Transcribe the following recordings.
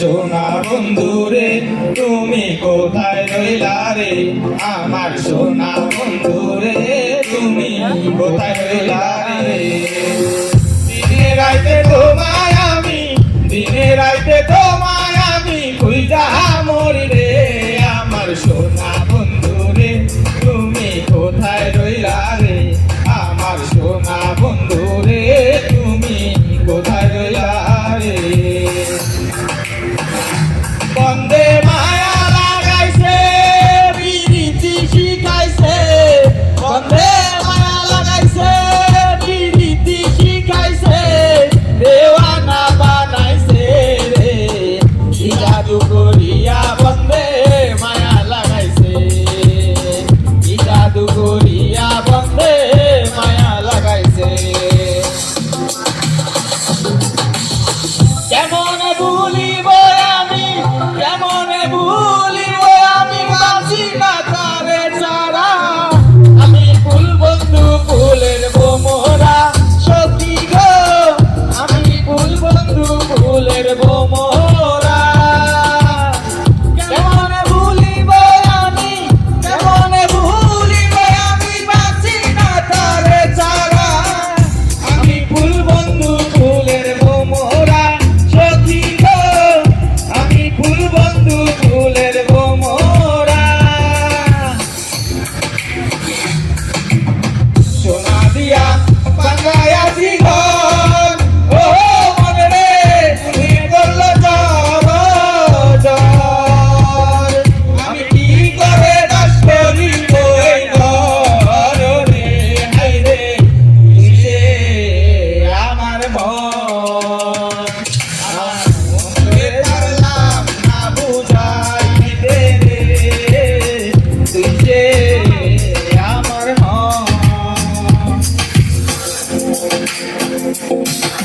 সোনা বন্ধুরে, তুমি কোথায় রইলা রে? আমার সোনা বন্ধুরে, তুমি কোথায় রইলা রে? রাইতে তোমার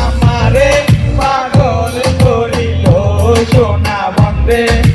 আমারে পাগল করিল সোনা বন্দে।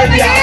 Hallelujah.